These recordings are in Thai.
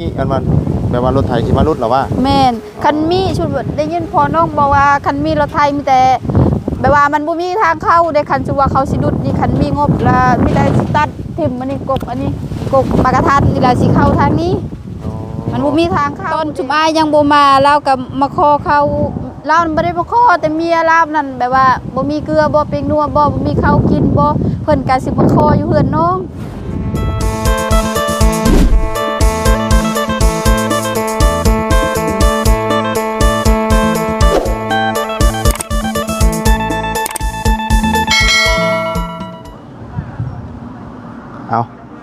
นี่อันมันแบบว่ารถไถสิมารุดเหรอว่าแม่นคันมีชุดได้ยินพอน้องบอกว่าคันมีรถไทยมีแต่แบบว่ามันบ่มีทางเข้าได้คันสิว่าเขาสิดุดนี่คันมีงบละมีแต่สิตัดทิ่มอันนี้กกอันนี้กกปากกระทันนี่ล่ะสิเข้าทางนี้ มันบ่มีทางเข้าตอนชุมอายยังบ่มาเราก็มาขอเขาเราบ่ได้มาขอแต่เมียเรานั่นแบบว่าบ่มีเกลือบ่เป็นนัวบ่บ่มีข้าวกินบ่เพิ่นก็สิมาขออยู่เฮือนน้อง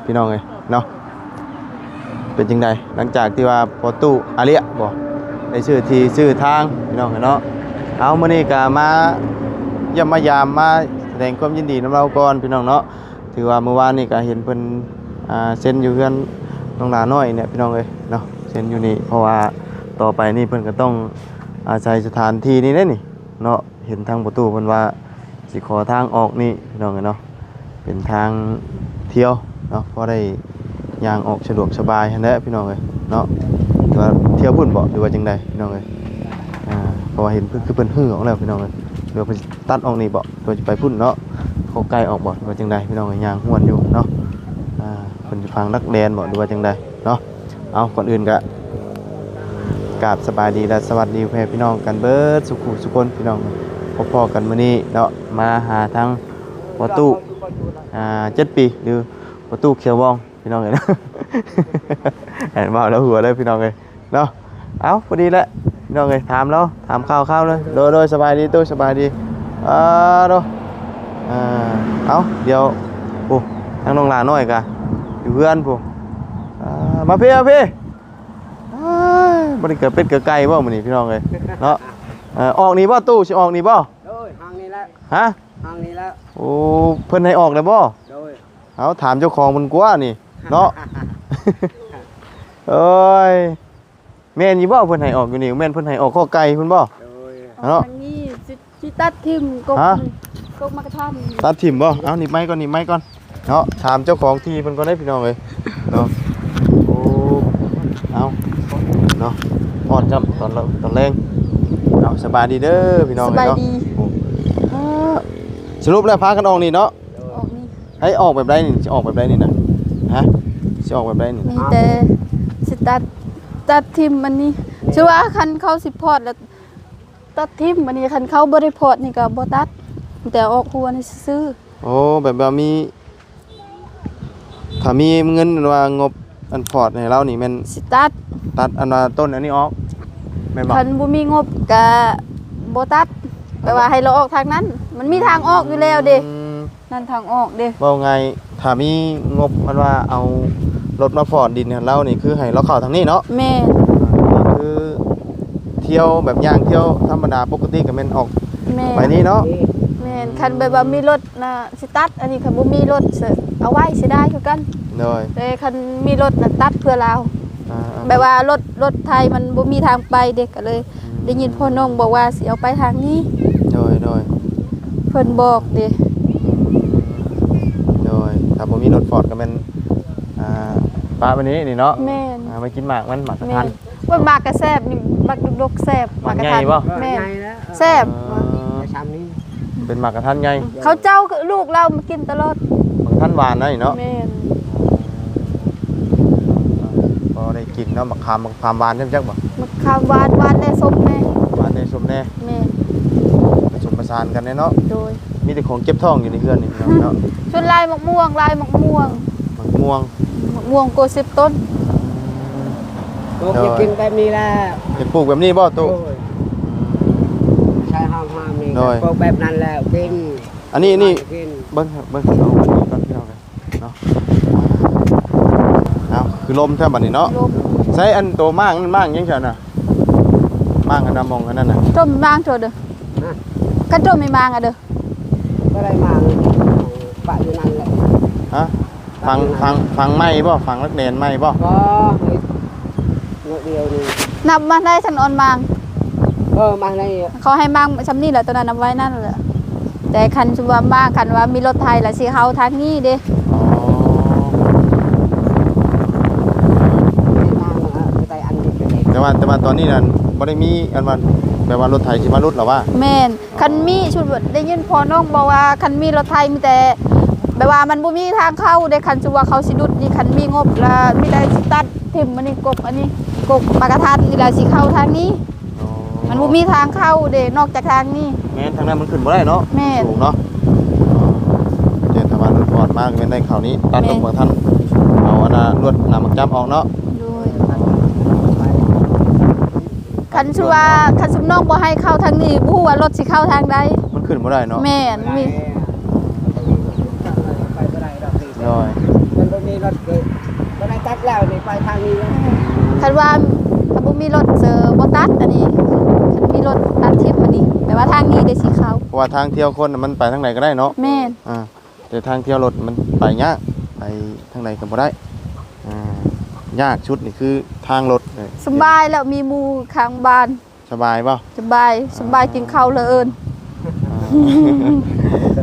พี่น้องเลยเนาะเป็นจังไดหลังจากที่ว่าพอตู้อาเลียบอกได้ชื่อที่ชื่อทางพี่น้องเอ้ยเนาะเอามื้อนี้ก็มาเยี่ยมายามมาแสดงความยินดีน้ำเราก่อนพี่น้องเนาะถือว่าเมื่อวานนี่ก็เห็นเพิ่นอ่าเซ็นอยู่เพื่อนน้องหลาน้อยเนี่ยพี่น้องเอ้ยเนาะเซ็นอยู่นี่เพราะว่าต่อไปนี่เพิ่นก็ต้องอาศัยสถานที่นี้เด้นี่เนาะเห็นทางประตูเพิ่นว่าสิขอทางออกนี่พี่น้องเนาะเป็นทางเที่ยว เนาะพอได้ยางออกสะดวกสบายหั้นแหละพี่น้องเอ้ยเนาะหรือว่าเที่ยวพุ่นบ่หรือว่าจังใดพี่น้องเอ้ยอ่าเพราะว่าเห็นเพิ่นคือเพิ่นฮื้อออกแล้วพี่น้องเอ้ยหรือว่าตัดออกนี่บ่หรือว่าจะไปพุ่นเนาะเขาใกลออกบ่หรือว่าจังใดพี่น้องเอ้ยยางห้วนอยู่เนาะอ่าเพิ่นจะฟังนักแดนบ่หรือว่าจังใดเนาะเอาก่อนอื่นก็กราบสบายดีและสวัสดีแพ่พี่น้องกันเบิดสุขุสุคนพี่น้องพอกันมื้อนี้เนาะมาหาทางประตูอ่าเจ็ดปีหรือ ประตูเขียววองพี่น้องเลยนะเห็นบ่าวแล้วหัวเลยพี่น้องเลยเนาะเอาพอดีแหละพี่น้องเลยถามแล้วถามข้าวข้าวเลยโดยโดยสบายดีตู้สบายดีเออโดอ่าเอาเดี๋ยวโอ้ทางน้องหลาน้อยกะอยู่เพื่อนผู้อ่ามาพี่มาพี่อ้ายบ่ได้เกิดเป็ดเกิดไก่บ่มื้อนี้พี่น้องเลยเนาะเอ่อออกนี่บ่ตู้สิออกนี่บ่โดยทางนี้แล้วฮะทางนี้แล้วโอ้เพิ่นให้ออกแล้วบ่โดย เอาถามเจ้าของมันกว่านี่ เนาะเอ้ยแม่นยี่บ่เพิ่นให้ออกอยู่นี่แม่นเพิ่นให้ออกข้อไก่เพิ่นบ่ โดยเนาะทางนี้สิสิตัดทิ่มกกฮะกกมากระท่อมตัดถิ่มบ่เอาหนีบไม้ก่อนหนีบไม้ก่อนเนาะถามเจ้าของที่เพิ่นก็ได้พี่น้องเลยเนาะโอ้เอาเนาะพอดจับตอนเราตอนแรงเอาสบายดีเด้อพี่น้องสเลยบายเนาะดีโอ้อ่าสรุปแล้วพากันออกนี่เนาะออกนี่ ให้ออกแบบใดนี่สิออกแบบใดนี่นะฮะสิออกแบบใดนี่มีแต่สิตัดตัดทิ่มอันนี้ชื่อว่าคันเข้าสิพอดแล้วตัดทิ่มอันนี้คันเข้าบ่ได้พอดนี่ก็บ่ตัด แต่ออกหัวนี่ซื้อโอ้แบบว่ามีถ้ามีเงินว่างบอันพอร์ตให้เรานี่แม่นสิตัดตัดอันว่าต้นอันนี้ออกแม่นบ่คันบ่มีงบก็บ่ตัดแปลว่าให้เราออกทางนั้น มันมีทางออกอยู่แล้วเด้อืม นั่นทางออกเด้เว้าไงถ้ามีงบมันว่าเอารถมาฟอร์ดดินให้เรานี่คือให้เราเข้าทางนี้เนาะแม่ก็คือเที่ยวแบบย่างเที่ยวธรรมดาปกติก็แม่นออกแม่ไปนี่เนาะแม่นคันแบบว่ามีรถน่ะสิตัด อันนี้คันบ่มีรถสิเอาไว้สิได้คือกันโดยแต่คันมีรถน่ะตัดเพื่อเราอ่าแบบว่ารถรถไทยมันบ่มีทางไปเด็กก็เลย ได้ยินพ่อน้องบอกว่าสิเอาไปทางนี้โดยโดยเพิ่นบอกเด้โดย ถ้าบ่มีรถฟอร์ดก็แม่นอ่าปลาวันนี้นี่เนาะแม่นอ่ามากินหมากมันหมากกระแม่ทัน นว่ามากกระแซบนี่มักดกๆแซบหมากกระใหญ่ทันบ่ แม่นใหญ่แล้วแซ่บอ่าชามนี้เป็นหมากกระทันไงเขาเจ้าก็ลูกเรามากินตลอดหมากกระทันหวานนะนี่เนาะ แม่นพอได้กินเนาะหมากคามหมากคามหวานจังจักบ่มะขามหวานหวานแน่ส้มแน่หวานในสมแน่แม่นผสมผสานกันแน่เนาะโดย มีแต่ของเก็บท้องอยู่ในเฮือนนี่พี่น้องเนาะชวนลายมะม่วงลายมะม่วงหมากม่วงมะม่วงโกสิบต้นตัวจะกินแบบนี้แล้ว เห็นปลูกแบบนี้บ่โดตู้ยใช้ห้องห้ามนี่โดยพวกแบบนั้นแล้วกินอันนี้นี่กินเบิ่งครับเบิ่งเอาอันนี้ก่อนพี่น้องเนาะเอาคือลมแท้บัดนี้เนาะลมใช้อันโตมากนั่นมากยังซั่นน่ะมากอันน่ะมองอันนั้นน่ะต้มมางเถอะเด้อนะกันต้มไม่มางอะเด้อ ก็ได้มาปะอยู่นั่นแหละฮะฟังฟังฟังไหมบ่ฟังรักแดนไหมบ่ก็เงาเดียวนี่นับมาได้ฉันออนมางเออมาในเขาให้มางชำนี่แหละตอนนั้นนับไว้นั่นแหละแต่คันชุว่ามางคันว่ามีรถไทยและสิเฮาทางนี้เด้อ๋อทางแต่ว่าแต่ว่าตอนนี้นั่นบ่ได้มีอันว่า แบบว่ารถไถสิมารุดหรอว่าแม่นคันมีชุดได้ยินพอน้องบอกว่าคันมีรถไทยมีแต่แบบว่ามันบ่มีทางเข้าได้คันสิว่าเขาสิดุดนี่คันมีงบแล้วมีได้สิตัดทิ่มอันนี้กกอันนี้กกปากกระทันนี่ล่ะสิเข้าทางนี้ มันบ่มีทางเข้าเด้นอกจากทางนี้แม่นทางนั้นมันขึ้นบ่ได้เนาะแม่นสูงเนาะเจนถ้าว่ารถปอดมากแม่นได้เขาวนี้ตัดลงแม่นบางท่านเอาอันน่ะลวดหนามักจับออกเนาะ โดย คันสิว่าคันสุมน้องบ่ให้เข้าทางนี้บ่ฮู้ว่ารถสิเข้าทางใดมันขึ้นบ่ได้เนาะแม่นมีไปบ่ได้ดอกนี่ย่อยมันบ่มีรถเลยบ่ได้ตัดแล้วนี่ไปทางนี้แล้วคันว่าคันบ่มีรถเจอบ่ตัดอันนี้คันมีรถตัดทิ่มอันนี้แต่ว่าทางนี้ได้สิเข้าเพราะว่าทางเที่ยวคนน่ะมันไปทางไหนก็ได้เนาะแม่นอ่าแต่ทางเที่ยวรถมันไปยากไปทางไหนก็บ่ได้อ่ายากชุดนี่คือทางรถเนี่ย สำบายแล้วมีหมู่ข้างบ้านสบายเปล่าสบายสบายกินข้าวเลยเอิน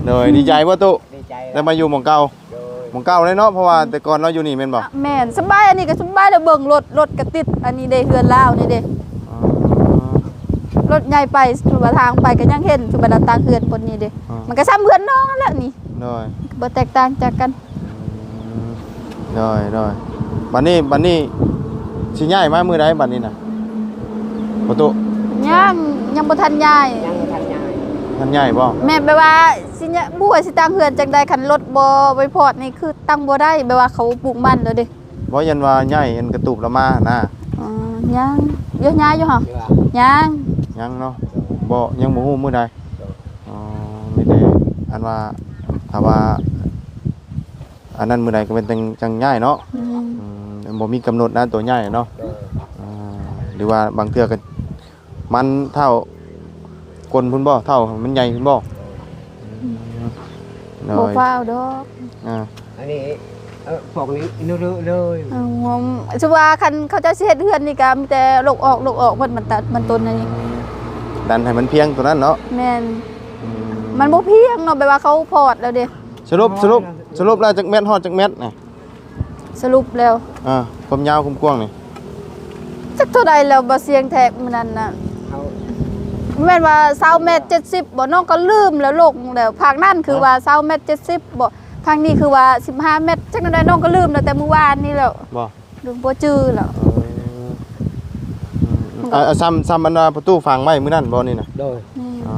โดยดีใจว่าตุดีใจได้มาอยู่หมองเก่าโดยหมองเก่าเลยเนาะเพราะว่าแต่ก่อนเราอยู่นี่แม่นบ่แม่นสบายอันนี้ก็สบายแล้วเบิ่งรถรถกระติดอันนี้เด้เฮือนลาวนี่เด้อ๋อรถใหญ่ไปสุบทางไปก็ยังเห็นสุบทางเฮือนบนนี้เด้อ๋อมันก็ซ้ำเฮือนน้องนั่นแหละนี่โดยบ่แตกต่างจากกันอืมโดยโดยบัดนี้บัดนี้ สิย้ายมามื้อใดบัดนี้น่ะประตูยังยังบ่ทันย้ายยังบ่ทันย้ายท่านย้ายบ่แม่แปลว่าสิเนี่ยบ่ว่าสิตั้งเฮือนจังได๋คันรถบ่ไว้พอดนี่คือตั้งบ่ได้แปลว่าเขาปลูกมันแล้วเด้บ่ยันว่าย้ายอันกระตุบละมานะอ๋อยังเยอะย้ายอยู่ห่อเชื่อยังยังเนาะบ่ยังบ่ฮู้มื้อใดอ๋อมีแต่อันว่าถ้าว่าอันนั้นมื้อใดก็เป็นจังจังย้ายเนาะอืมอืม บ่มีกำหนดนะตัวย้ายเนาะโดยอ่าหรือว่าบางเทื่อก็มันเท่าคนพุ่นบ่เท่ามันใหญ่พุ่นบ่น้บ่อยฟ้าวดอกอ่าอันนี้เออพวกนี้นู่นเลยเออผมสว่าคันเขาเจะสิเฮ็ดเฮือนนี่ก็มีแต่ลกออกลกออกมันมันตัดมันต้นอันนี้ดันให้มันเพียงตัวนั้นเนาะแม่นอืมมันบ่เพียงเนาะแปลว่าเขาพอดแล้วเด้สรุปสรุปสรุปแล้วจักเม็ดฮอดจักเม็ดนี่ สรุปแล้วอ่าความยาวความกว้างนี่จักเท่าใดแล้วบ่เสียงแทกมื้อนั้นน่ะเขาแม่นว่า20เมตร70บ่น้องก็ลืมแล้วลงแล้วภาคนั้นคือว่า20เมตร70บ่ภาคนี้คือว่า15เมตรจักนั้นได้น้องก็ลืมแล้วแต่เมื่อวานนี่แล้วบ่ลืมบ่จื้อแล้วเอออ่าซ้ำซ้ำอันว่าประตูฝังไว้มื้อนั้นบ่นี่น่ะโดยนี่อ๋อ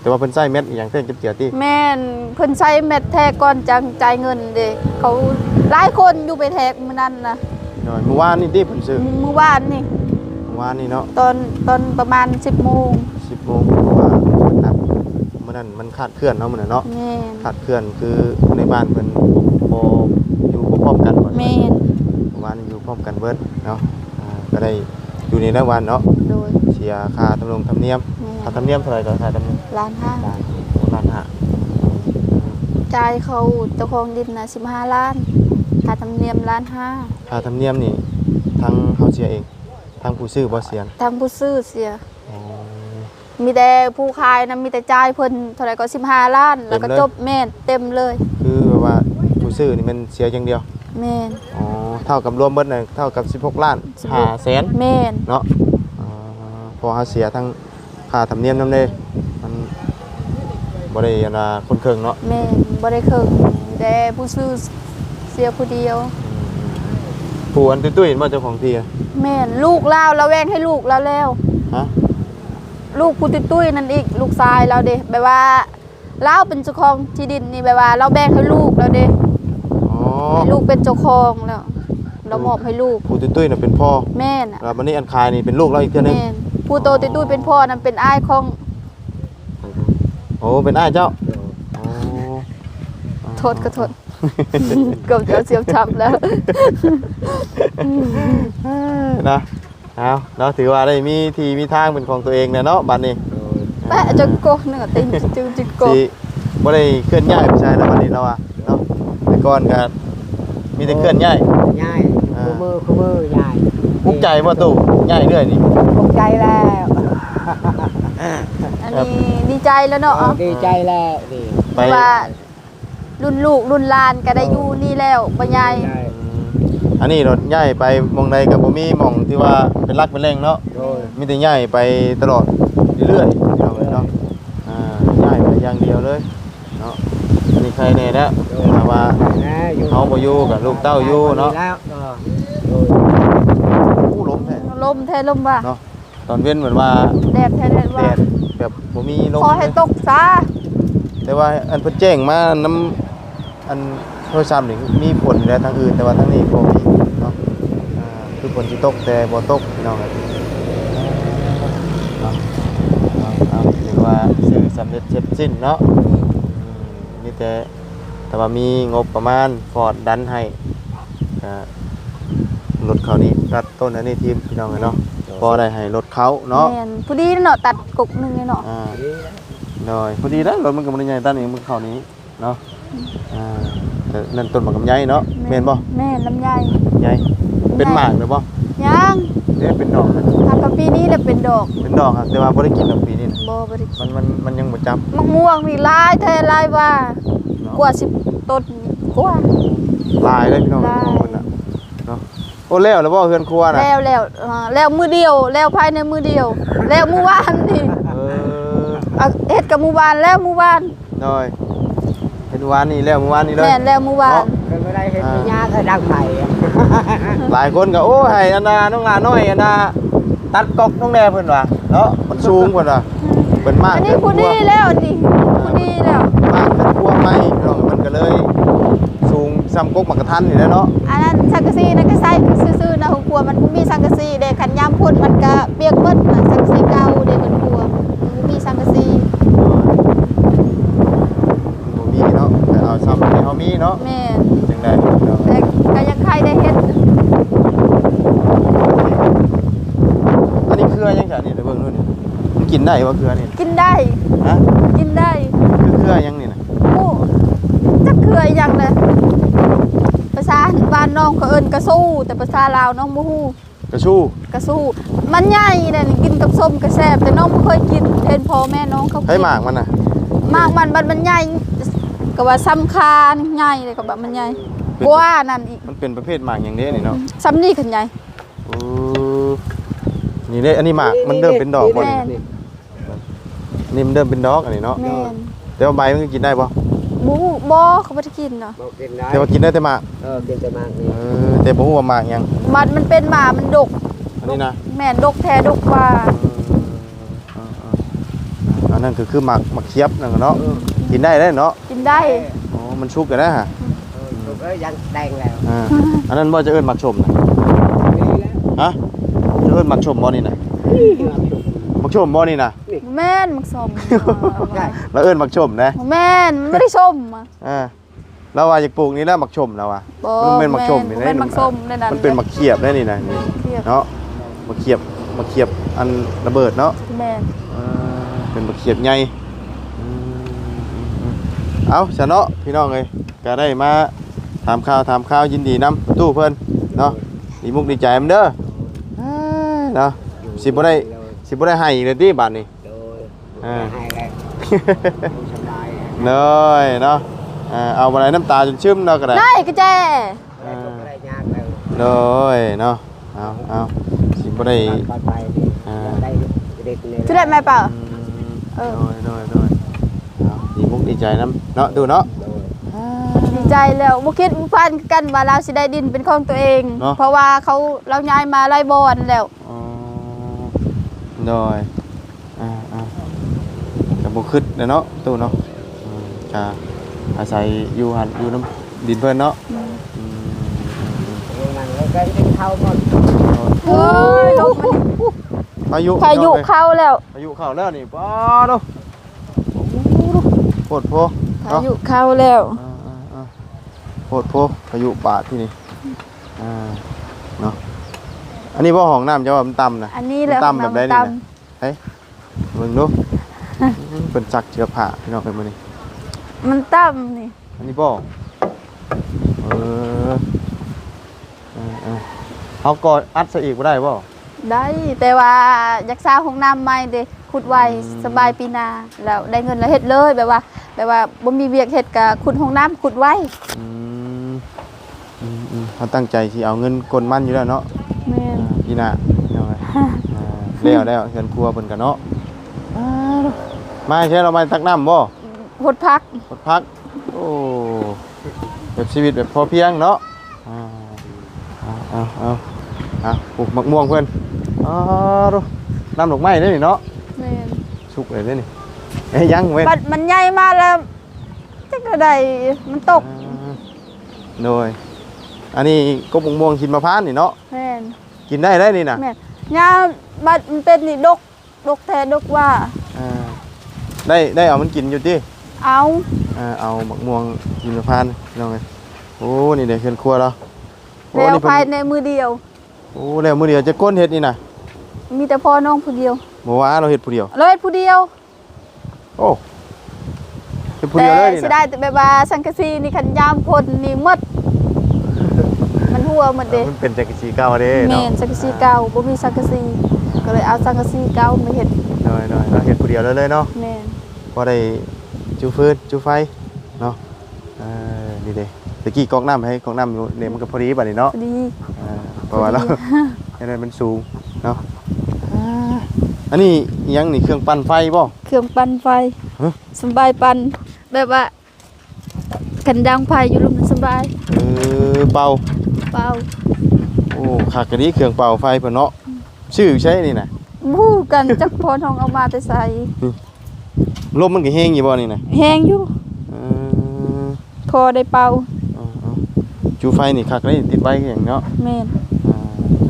แต่ว่าเพิ่นใส่เม็ดอีหยังเพิ่นจะเจียวติแม่นเพิ่นใช้เม็ดแทกก่อนจังจ่ายเงินเด้เขา หลายคนอยู่ไปแทกมื้อนั้นน่ะน้อยเมื่อวานนี่ติเพิ่นซื้อเมื่อวานนี่เมื่อวานนี่เนาะตอนตอนประมาณ10โมง10โมงเพราะว่านับมื้อนั้นมันคาดเคลื่อนเนาะมื้อนั้นเนาะแม่นคาดเคลื่อนคือในบ้านเพิ่นบ่อยู่บ่พร้อมกันบ่แม่นเมื่อวานอยู่พร้อมกันเบิดเนาะอ่าก็ได้อยู่ในรายวันเนาะโดยเสียค่าธรรมรงธรรมเนียมแม่ค่าธรรมเนียมเท่าไหร่ก็ค่าธรรมเนียมล้านห้าล้านห้าจ่ายเขาเจ้าของดินน่ะ15ล้าน ค่าธรรมเนียมล้านห้าค่าธรรมเนียมนี่ทั้งเฮาเสียเองทั้งผู้ซื้อบ่เสียทางผู้ซื้อเสีย อ๋อ มีแต่ผู้ขายนะมีแต่จ่ายเพิ่นเท่าไหร่ก็15ล้าน แล้วก็เต็มเลย จบแม่นเต็มเลยคือแบบว่าผู้ซื้อนี่มันเสียอย่างเดียว แม่น อ๋อ เท่ากับรวมเบิดน่ะเท่ากับ 16 ล้าน16 5แสนแม่นเนาะอ๋อเพอเฮาเสียทั้งค่าธรรมเนียมนำเด้มันบ่ได้อันว่าคนเครื่องเนาะแม่นบ่ได้เคิงแต่ผู้ซื้อ เสียผู้เดียวผู้อันตุ้ยๆมาเจ้าของที่อะแม่นลูกลาวเราแวงให้ลูกแล้วแล้ว ฮะลูกผู้ตุ้ยๆนั่นอีกลูกชายเราเด้แบบว่าลาวเป็นเจ้าของที่ดินนี่แบบว่า เราแบ่งให้ลูกแล้วเด้อ๋อให้ลูกเป็นเจ้าของแล้ว เรามอบให้ลูกผู้ตุ้ยๆน่ะเป็นพ่อแม่น่ะแล้ววันนี้อันคายนี่เป็นลูกเราอีกเทื่อนึงแม่นผู้โตตุ้ยๆเป็นพ่อนั่นเป็นอ้ายของโอ้เป็นอ้ายเจ้าโอ้โทษก็โทษ เกือบจะเสียบชับแล้วนะเอาเนาะถือว่าได้มีที่มีทางเป็นของตัวเองเนี่ยเนาะบัดนี้แปะจะโกหนึ่งอะติงจิวจิโกสิบ่ได้เคลื่อนย้ายไปใช้แล้วบัดนี้เราอะเนาะแต่ก่อนก็มีแต่เคลื่อนย้ายย้ายอ่าคู่มือคู่มือย้ายมุกใจบ่ตู่ย้ายเรื่อยนี่ภูมิใจแล้วอันนี้ดีใจแล้วเนาะดีใจแล้วดีไปว่า รุ่นลูกรุ่นหลานก็ได้อยู่นี่แล้วปัญญายได้อืมอันนี้รถย้ายไปหมองใดก็บ่มีหม่องที่ว่าเป็นรักเป็นแรงเนาะโดยมีแต่ย้ายไปตลอดเรื่อยๆเอาไว้เนาะอ่าย้ายไปอย่างเดียวเลยเนาะอันนี้ใครแน่แล้วถ้าว่า นะอยู่เขาบ่อยู่กับลูกเต้าอยู่เนาะ แล้วเออโดยอู้ล้มแท้ลมแท้ลมว่าเนาะตอนเว้นเหมือนว่าแดดแท้แดดแดว่าดแบบบ่มีลมขอให้เลยตกซะ แต่ว่าอันเพิ่นแจ้งมาน้ำอันโทรศัพท์นี่มีผลอยู่แล้วทางอื่น แต่ว่าทางนี้บ่มีเนาะอ่าคือฝนสิตกแต่บ่ตกพี่น้องครับเอาเอาเอาถือว่าซื้อสำเร็จเสร็จสิ้นเนาะอืมมีแต่แต่ว่ามีงบประมาณฟอร์ดดันให้ก็รถเขานี้รัดต้นอันนี้ทีมพี่น้องเนาะพอได้ให้รถเขาเนาะแม่นผู้ดีเนาะตัดกกหนึงเนาะอ่าหน่ อยพอดีแล้วรถมันก็บ่ได้ใหญ่ตั้นเองมันเข้านี้เนาะอ่าแต่นั่นต้นหมากกับใหญ่เนาะแม่นบ่แม่นลำไยใหญ่เป็นหมากเลยบ่ยังเด้เป็นดอกนะทำกับปีนี้แหละเป็นดอกเป็นดอกครับแต่ว่าบ่ได้กินดอกปีนี้นะบ่บ่ได้มันมันมันยังบ่จับมะม่วงนี่หลายแท้หลายว่า เนาะกว่าสิบต้นกว่า ลายเลยพี่น้องลายโอ้น่ะเนาะโอ้แล้วแล้วบ่เฮือนครัวน่ะแล้วแล้วเอ่อแล้วมือเดียวแล้วภายในมือเดียว แล้วมือวานนี่ เออเอาเฮ็ดกับมือวานแล้วมือวานหน่อยเห็นวานนี่แล้วเมื่อวานนี่เลย แม่นแล้วมือวานเป็นไม่ได้เห็นปัญญาเคยดังไผ่อะหลายคนก็โอ้ให้อันน่ะน้องหลาน้อยอันน่ะตัดกอกน้องแน่เพิ่นว่าเนาะมันสูงเพิ่นว่าเพิ่นมากอันนี้เกินผู้กดีว่าแล้วนี่ผู้ดีแล้ว มากเป็นพวกไม้พี่น้องมันก็เลย สูงซ้ำกกหมักกระทันนี่แหล้วเนาะอันนั้นสังกะสีนั่นก็ใส่ซื่อๆนะของครัวมันบ่มีสังกะสีเด้คันยามพุ่นมันก็เปียกเบิดน่ะสังกะสีเก่าเด้คนครัวมันบ่มีสังกะสี บ่มีเนาะแต่เอาซ้ำที่เฮามีเนาะ แม่น จังได๋เนาะ แต่ก็ยังใครได้เฮ็ด อันนี้เครือยังจ้ะนี่เดี๋ยวเบิ่งดูนี่มันกิน ได้บ่เครือนี่กินได้ ฮะกินได้คือเครือยังนี่น่ะโอ้จักคืออีหยังเลยภาษาบ้านน้องเขาเอิ้นกระสู้ แต่ภาษาลาวน้องบ่ฮู้กระชู้กระสู้ มันใหญ่เด้นี่กินกับส้มกระแซบแต่น้องบ่เคยกินเห็นพ่อแม่น้องเขากิน ให้หมากมันน่ะมากมันมันมันใหญ่ก็ว่าซ้ำคานี่ใหญ่เลยก็แบบมันใหญ่กว่านั่นอีกมันเป็นประเภทหมากอย่างนี้นี่เนาะซ้ำนี่ขึ้นใหญ่โอ้นี่เด้อันนี้หมากมันเริ่มเป็นดอกบ่แม่นี่ นี่มันเริ่มเป็นดอกอันนี้เนาะแม่นแต่ว่าใบมันก็กินได้บ่บ่ฮู้บ่เขาบ่ได้กินเนาะบอกกินได้แต่ว่ากินได้แต่หมากเออกินแต่มากนี่เออแต่บ่ฮู้ว่าหมากหยังมันมันเป็นหมามันดก อันนี้นะแม่นดกแท้ดกกว่าอืมอ่าๆอันนั้นคือคือหมักหมักเคียบนั่นก็เนาะกินได้ได้เนาะกินได้อ๋อมันชุกกันนะฮะเออลูกเอ้ยยังแดงแล้วอ่าอันนั้นบ่จะเอิ้นหมักชมนะนี่แล้วฮะจะเอิ้นหมักชมบ่นี่นะนี่ความสุขห มักชมบ่นี่นะแม่นมักส้มใช่แล้วเอิ้นหมักชมนะแม่นมันไม่ได้ส้มอะอ่าเราว่าอยากปลูกนี่แล้วหมักชมแล้วว่ะบ่มันเป็นหมักชมนี่แม่นมักส้มในนั้นมันเป็นหมักเขียบได้นี่นะนี่เทียบเนาะหมักเขียบหมักเขียบอันระเบิดเนาะแม่นเออเป็นหมักเขียบใหญ่อืมเอาซะเนาะพี่น้องเอ้ยก็ได้มาถามข่าวถามข่าวยินดีนํตู้เพิ่นเนาะดีมุกดีใจมันเด้อเอ้ยเนาะสิบ่ได้ สิบ่ได้ให้อีกเลยติบัดนี้ โดยอ่า ให้แล้วสบายเลยเนาะอ่าเอาบ่ได้น้ำตาจนซึมเนาะก็ได้ ได้กระแจแล้วก็ได้ยากแล้วเลยเนาะเอาเอาสิบ่ได้ปลอดภัยดีอ่า ได้เด็กเนี่ยจะได้ไหมเปล่าอืมเออโดยโดยโดยเอาดีมุกดีใจนํเนาะดูเนาะโดยดีใจแล้วบ่คิดบ่ฟันกันว่าเราสิได้ดินเป็นของตัวเอง เนาะ เพราะว่าเขาเราย้ายมาไล่บอนแล้วอ๋อ โดยอ่าอ่าก็บ่คิดเด้อเนาะตู้เนาะอืมก็อาศัยอยู่หันอยู่น้ำดินเพิ่นเนาะอืมอืมอืมนั่งแล้วก็กินข้าวหมดเฮ้ยลงมันพายุพายุเข้าแล้ว พายุเข้าแล้วนี่ป้าดูโคตรโพพาเนาะ ยุเข้าแล้ว อ่าอ่าอ่าโคตรโพพายุป่าที่นี่อ่าเนาะ อันนี้บ่ห้องน้ำจะว่ามันต่ำนะอันนี้แหละมันต่ำแบบใดนี่ต่นะเฮ้ยเบิ่งดูเป็นจักเชือกผ้าพี่น้องไปมื้อนี้ำมันต่ำนี่อันนี้บ่เออเออเออเขาก็อัดซะอีกบ่ได้บ่ได้แต่ว่าอยากสร้างห้องน้ำใหม่เด้ขุดไว้อืมสบายปีหนาแล้วได้เงินแล้วเฮ็ดเลยแบบว่าแบบว่าบ่มีเวียกเฮ็ดก็ขุดห้องน้ำขุดไว้อืมอืมอืมเขาตั้งใจที่เอาเงินกลมันอยู่แล้วเนาะแม่น พี่น่ะพี่น้องเอ้ยอ่าแล้วแล้วเฮือนครัวเพิ่นก็เนาะอ่ามาใช่เรามาตักน้ำบ่หดพักกดพัก โอ้แบบชีวิตแบบพอเพียงเนาะอ่าเอาเอาเอาเอาปลูกมะม่วงเพิ่นอ๋อดูน้ำดอกไม้ได้นี่เนาะแม่นสุกเลยได้นี่เอ้ยยังเว้ย บัดมันใหญ่มาแล้วจักก็ได้มันตกอ่าโดย อันนี้ก็มะม่วงกินมะพร้าวนี่เนาะแม่น กินได้ได้นี่นะแม่นยาบัดมันเป็นนี่ดกดกแท้ดกว่าอ่าได้ได้เอามันกินอยู่ดิเอาอ่าเอามะม่วงกินมะพร้าวนี่น้องเอ้ยโอ้นี่เดี๋ยวเชิญครัวเราโอ้แล้วนี่เพิ่ภายนในมือเดียวโอ้แล้วมื้อเดียวจะก้นเฮ็ดนี่นะมีแต่พ่อน้องผู้เดียวบ่ว่าเราเฮ็ดผู้เดียวเลยผู้เดียวโอ้เฮ็ดผู้แต่เดียวเลยนี่สินะได้แต่แบบว่าสังกะสีนี่คันยามพ่นนี่หมดมัน หัวหมดเด้มันเป็นจักรสีเก่าเด้แม่เนาะนสังกะสีเก่าบ่มีสังกะสีก็เลยเอาสังกะสีเก่ามาเฮ็ดน้อยๆเราเฮ็ดผู้เดียวเลยเลยเนาะแม่นพอได้จูฟืนจูไฟเนาะเออนี่เด้ตะกี้กอกน้ำให้กอกน้ำอยู่เนี่ยมันก็พอดีบัดนี้เนาะพอดีอ่าเพราะว่าเรา อันนั้นมันสูงเนาะอ่าอันนี้อิหยังนี่เครื่องปั่นไฟบ่ เครื่องปั่นไฟฮะ สำบายปั่นแบบว่ากันดังไฟอยู่ลุมนสำบายเออเป่า เปล่าโอ้ขากระนี้เครื่องเป่าไฟเพิ่นเนาะชื่อใช่นี่นะบู้กันจักพอทองเอามาแต่ใส่ลมมันก็แห้งอยู่บ่นี่นะแห้งอยู่เออพอได้เป่าเอาเอาจูไฟนี่คักเลยติดไว้คือหยังเนาะแม่นอ่า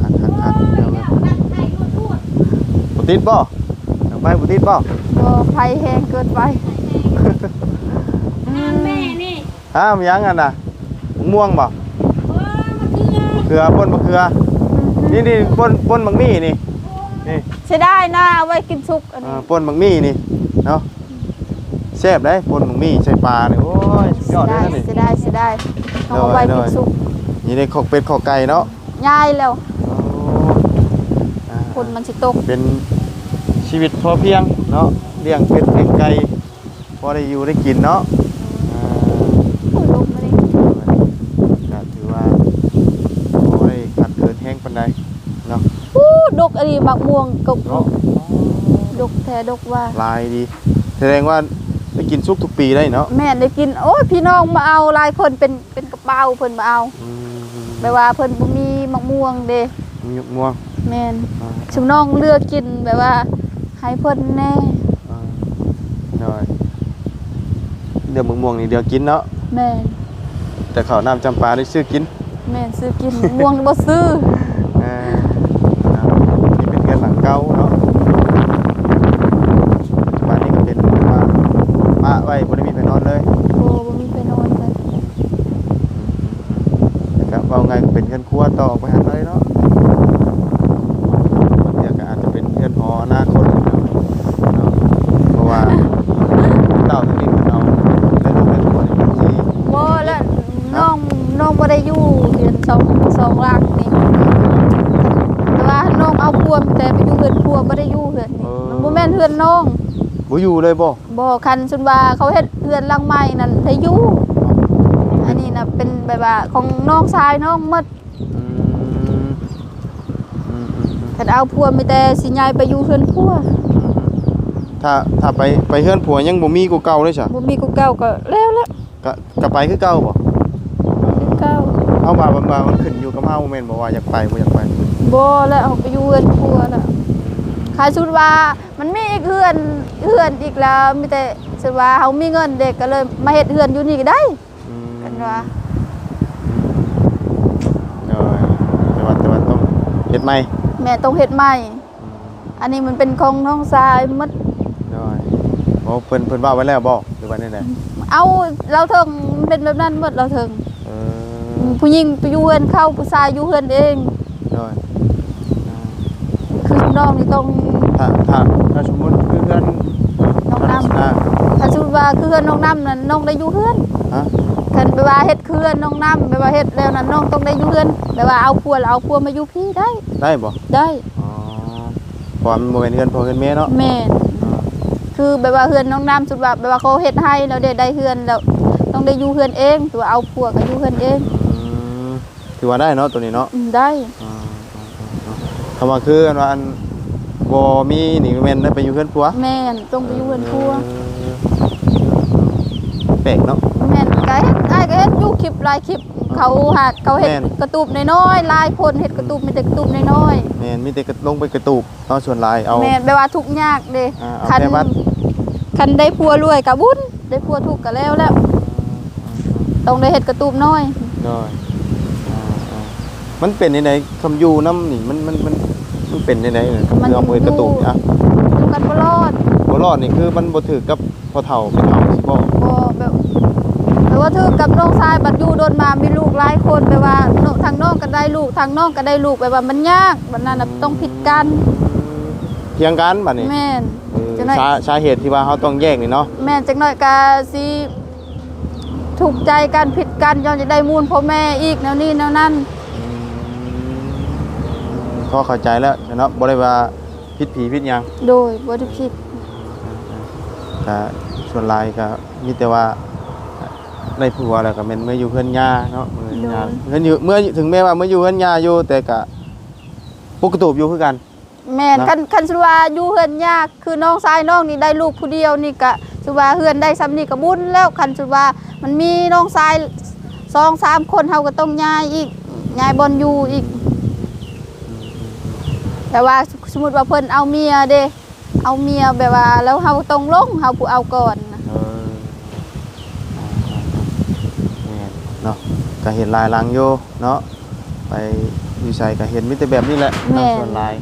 คักคักคักเอาเลยบ่ติดบ่ทางไฟบ่ติดบ่บ่ไฟแห้งเกินไปแม่นี่อ้าวมีหยังอันน่ะม่วงบ่ เออมาเทื่อ เขือป่นมะเขือ นี่นี่ป่นป่นบักมี่นี่นี่ใช้ได้นะเอาไว้กินซุกอันอ่านี้ป่นบักมี่นี่เนาะแซ่บได้ป่นบักมี่ใส่ปลานี่โอ้ยสุดยอดเลยนะนี่ ใช้ได้ใช้ได้เอาไว้ได้ กินได้ซุกนี่ได้ขอกเป็ดขอกไก่เนาะง่ายแล้วโอ้อ่าคนมันสิตกเป็นชีวิตพอเพียงเนาะเลี้ยงเป็ดเลี้ยงไก่พอได้อยู่ได้กินเนาะอ่า โอ้ยลมมาดิ ก็ถือว่าโอ้ยขัดเกินแห้งปานใดเนาะ อู้ดกอั นนี้บักม่วงกกเนาะดกแท้ดกว่า ลายดี แสดงว่าได้กินซุกทุกปีได้เนาะแม่ได้กินโอ้ยพี่น้องมาเอาหลายคนเป็นเป็นกระเป๋าเพิ่นมาเอาอืมแปลว่าเพิ่นบ่มีมะม่วงเด้มีหยกม่วงแม่นอ่าชุมน้องเลือกกินแบบว่าให้เพิ่นแน่อ่าได้เดี๋ยวมะม่วงนี่เดี๋ยวกินเนาะแม่นแต่ข้าวน้ำจำปาได้ซื้อกินแม่นซื้อกินมะม่วงบ่ซื้ออ่าครับนี่เป็นเงินหลังเก่าเนาะปัจจุบันนี้ก็เป็นว่ามาไว้บ่ได้มีไปนอนเลยโอ้บ่มีไปนอนเลยนะครับว่าไงก็เป็นเงินครัวต่อออกไปหันเลยเนาะเดี๋ยวก็อาจจะเป็นเงินหออนาคตเนาะเพราะว่าเต่าทั้งนี้มันเอาเงินลูกเงินครัวนี่มันสิ บ่แล้วน้องน้องบ่ได้อยู่เดือนสองสองหลังนี่แต่ว่าน้องเอาพวมแต่ไปอยู่เฮือนพัวบ่ได้อยู่เฮือนนี่มันบ่แม่นเฮือนน้อง บ่อยู่เลยบ่บ่คันสุนว่าเขาเฮ็ดเฮือนหลังใหม่นั่นได้อยู่อันนี้น่ะเป็นแบบว่าของน้องชายน้องหมดอืมอืมอืมอืมคันเอาพัวมีแต่สิย้ายไปอยู่เฮือนพัวถ้าถ้าไปไปเฮือนผัวยังบ่มีกูเก่าเลยจ้ะบ่มีกูเก่าก็แล้วละก็ก็ไปคือเก่าบ่เก่าเฮาว่าบางบางมันขึ้นอยู่กับเฮาแม่นบ่ว่าอยากไปบ่อยากไปบ่แล้วเอาไปอยู่เฮือนพัวแล้วคายสุดว่า มันมีอีกเฮือนเฮือนอีกแล้วมีแต่สุดว่าเฮามีเงินเด็กก็เลย มาเฮ็ดเฮือนอยู่นี่ก็ได้อืมกันว่าเออแต่ว่าแต่ว่าต้องเฮ็ดใหม่แม่ต้องเฮ็ดใหม่ อืมอันนี้มันเป็นของน้องชายหมดได้บ่เพิ่นเพิ่นว่าไว้แล้วบ่หรือว่าแนวเอาเราเถิงมันเป็นแบบนั้นหมดเราเถิงๆเออผู้หญิงไปอยู่เฮือนเข้าผู้ชายอยู่เฮือนเองได้คือน้องนี่ต้อง ถ้าถ้าถ้าสมมุติคือเพื่อนน้องน้ำอ่าถ้าสมมุติว่าคือเฮือนน้องน้ำนั้นน้องได้อยู่เฮือนฮะคันไปว่าเฮ็ดคือเฮือนน้องน้ำไปว่าเฮ็ดแล้วนั้นน้องต้องได้อยู่เฮือนไปว่าเอาพัวแล้วเอาพัวมาอยู่พี่ได้ได้บ่ได้อ๋อความบ่แม่นเฮือนพ่อเฮือนแม่เนาะแม่นอ่าคือแบบว่าเฮือนน้องน้ำสุดว่าแบบว่าเขาเฮ็ดให้แล้วได้ได้เฮือนแล้วต้องได้อยู่เฮือนเองถือว่าเอาพัวก็อยู่เฮือนเองอืมถถือว่าได้เนาะตัวนี้เนาะอืมได้อ่าๆๆคำว่าคืออันว่าอัน บ่มีนี่ก็แม่นได้ไปอยู่เพื่อนผัวแม่นต้องไปอยู่เฮือนครัวแปลกเนาะแม่นก็เฮ็ดได้ก็เฮ็ดอยู่คลิปหลายคลิปเขาหากเขาเฮ็ดแม่นกระตูบน้อยๆหลายคนเฮ็ดกระตูบมีแต่กระตูบน้อยแม่นมีแต่กระลงไปกระตูบเนาะส่วนลายเอาๆแม่นแปลว่าทุกข์ยากเด้อ่าเอาคันแค่บัตรคันได้ผัวรวยก็บุญได้ผัวทุกข์ก็แล้วแล้วต้องได้เฮ็ดกระตูบน้อย น้อยอ่าๆมันเป็นในไหนคำอยู่น้ำนี่มันมันมันมัน เป็นในไหนเออคือเอามือกระตูบอะอยู่กันบ่รอดบ่รอดนี่คือมันบ่ถือกับพ่อเฒ่าแม่เฒ่าสิบ่บ่แบบแต่ว่าเธอกับน้องชายบัดอยู่โดนมามีลูกหลายคนแปลว่าน้องทางน้องก็ได้ลูกทางน้องก็ได้ลูกแปลว่ามันยากบัดนั้นน่ะต้องผิดกันเพียงกันบัดนี้แม่นเออจังได๋สาสาเหตุที่ว่าเฮาต้องแยกนี่เนาะแม่นจักหน่อยก็สิถูกใจกันผิดกันย้อนจะได้มูลพ่อแม่อีกแนวนี้แนวนั้นพ อเข้าใจแล้วเนาะบ่ได้ว่าผิดผีผิดหยังโดยบ่ได้ผิดก็ส่วนหลายก็มีแต่ว่าได้ผัวแล้วก็แม่นเมื่ออยู่เพื่อนย่าเนาะเมื่อย่าเมื่ออยู่เมื่อถึงแม้ว่าเมื่ออยู่เพื่อนย่าอยู่แต่ก็ปกตูบอยู่คือกัน แม่นนะคันคันสิว่าอยู่เฮือนยากคือน้องชายน้องนี่ได้ลูกผู้เดียวนี่ก็สิว่าเฮือนได้ซ้ำนี่ก็บุญแล้วคันสิว่ามันมีน้องชายสองสามคนเฮาก็ต้องย้ายอีกย้ายบอนอยู่อีก แต่ว่าสมมุติว่าเพิ่นเอาเมียเด้เอาเมียแบบว่า แล้วเฮาต้องลงเฮาผู้เอาก่อนนะเออแม่นเนาะก็เห็นลายหลังอยู่เนาะไปอยู่ใส่ก็เห็นมีแต่แบบนี้แหละเนาะส่วนหลาย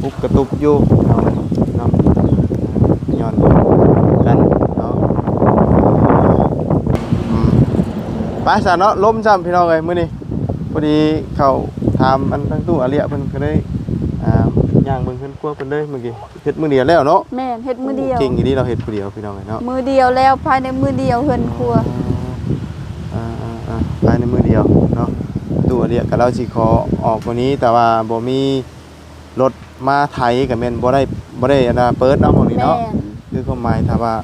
ปุ๊บกระตุกอยู่เนาะเนาะย้อนกันเนาะอืมไปซะเนาะล้มซ้ำพี่น้องเอ้ยมื้อนี้พอดีเข้าถามอันทั้งตู้อาเลียเพิ่นก็ได้ อ่าย่างเบิ่งเพิ่นกลัวเพิ่นเลยเมื่อกี้เฮ็ดมื้อเดียวแล้วเนาะแม่นเฮ็ดมือเดียวเก่งอีนี้เราเห็ดผู้เดียวพี่น้องเนาะมือเดียวแล้วภายในมือเดียวเฮือนครัวอ่าอ่าอ่าภายในมือเดียวเนาะตัวเรียกกับเราสิขอออกวันนี้แต่ว่าบ่มีรถมาไถกับแม่นบ่ได้บ่ได้อันน่ะเปิดเนาะหมองนี้แม่เนาะนคือความหมายถ้าว่า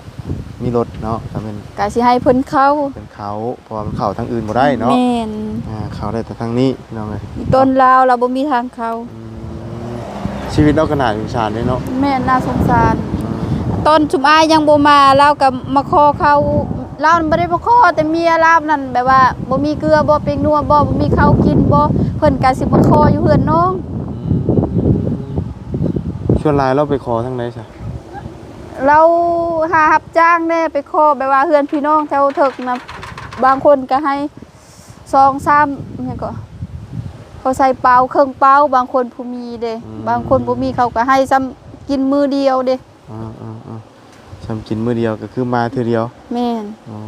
มีรถเนาะถ้าเป็นก็สิให้เพิ่นเข้าเป็นเขาเพราะว่ามันเข้าทางอื่นบ่ได้เนาะแม่นอ่าเข้าได้แต่ทางนี้พี่น้องเอ้ยต้นลาวเราบ่มีทางเข้า อืม ชีวิตเราขนาดอยู่ชานเลยเนาะแม่นน่าสงสารอืมตอนชุมอายยังบ่มาเราก็มาขอเขาเราบ่ได้มาขอแต่เมียเรานั่นแบบว่าบ่มีเกลือบ่เป็นนัวบ่บ่มีข้าวกินบ่เพิ่นก็สิมาขออยู่เฮือนน้องชวนหลายเราไปขอทางไหนซะเราหารับจ้างแน่ไปขอแบบว่าเฮือนพี่น้องแถวเถิกนะบางคนก็ให้สองสามอิหยังก็ เขาใส่เปล่าเครื่องเปล่าบางคนผู้มีเด้บางคนบ่มีเขาก็ให้ซ้ำกินมือเดียวเด้อ่าอ่าอ่าทำกินมื้อเดียวก็คือมาเทื่อเดียวแม่นอ๋อ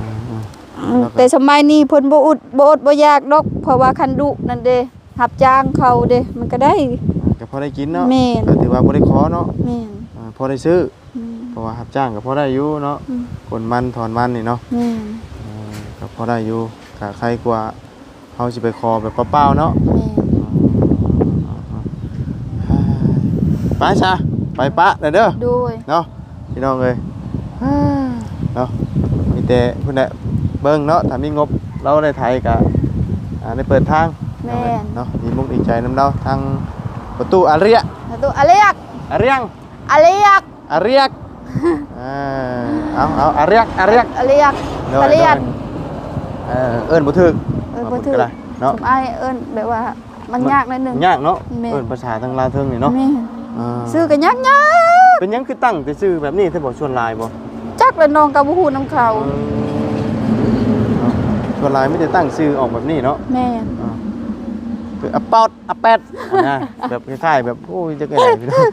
อ่าอ่าอืมแล้วก็แต่สมัยนี้เพิ่นบ่อุดบ่อดบ่อยากดอกเพราะว่าคันดุนั่นเด้รับจ้างเขาเด้มันก็ได้ ก็พอได้กินเนาะแม่น ก็ถือว่าบ่ได้ขอเนาะแม่นอ่าพอได้ซื้อ อืม เพราะว่ารับจ้างก็พอได้อยู่เนาะอืมกนมันถอนมันนี่เนาะแม่น อ่าก็พอได้อยู่ก็ใครกว่า เฮาสิไปขอแบบเปล่าๆเนาะแม่นไปซะไปปะเด้อเด้อโดยเนาะพี่น้องเอ้ยเนาะมีแต่พุ่นน่ะเบิ่งเนาะถ้ามีงบเราได้ไทยก็อ่าได้เปิดทางแม่นเนาะดีมุกดีใจนำเราทางประตูอาเรียแล้วตัวอะเลียกอาเรียงอะเลียกอาเรียกอ่าเอาเอาอาเรียกอาเรียกอะเลียกโดยอะเลียนโดยเออเอิ้นบ่ถึกเอิ้นบ่ถูกก็ได้เนาะสมอายเอิ้นแบบว่ามันยากหนิดนึงยากเนาะแม่เอิ้นภาษาทางลาวเทิงนี่เนาะแม่นอ่าซื้อก็ยากยากเป็นหยังคือตั้งแต่ชื่อแบบนี้ถ้าบอกชวนลายบ่จักแล้วน้องก็บ่ฮู้นํเขาเนาะชวนลายไม่ได้ตั้งชื่อออกแบบนี้เนาะแม่นอ่าคืออะปอดอะแปดนะแบบคล้ายๆแบบโอ้ยจะไงพี่น้อง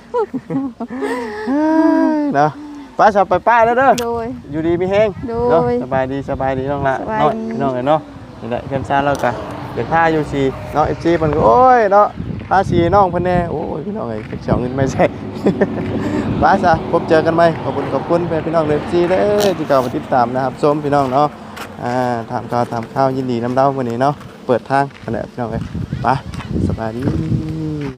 เนาะป้าชาวไปป้าแล้วเด้อโดยอยู่ดีมีแฮงโดเนาะยสบายดีสบายดีน้องละสบายน้อยดีพี่น้องเอ้ยเนาะ นี่แหละเข้มซ่าแล้วกันเดี๋ยวท่าอยู่ซีเนาะเอฟซีมันก็โอ้ยเนาะพาซีน้องเพิ่นแน่โอ้ยพี่น้องเอ้เสียเงินไม่ใช่ป้าซะพบเจอกันไหมขอบคุณขอบคุณพี่น้องเอฟซีเด้อที่เก่ามาติดตามนะครับชมพี่น้องเนาะอ่าถามข่าวถามข้าวยินดีน้ำเด้าวันนี้เนาะเปิดทางนั่นแหละพี่น้องเอ้ยไปสบายดี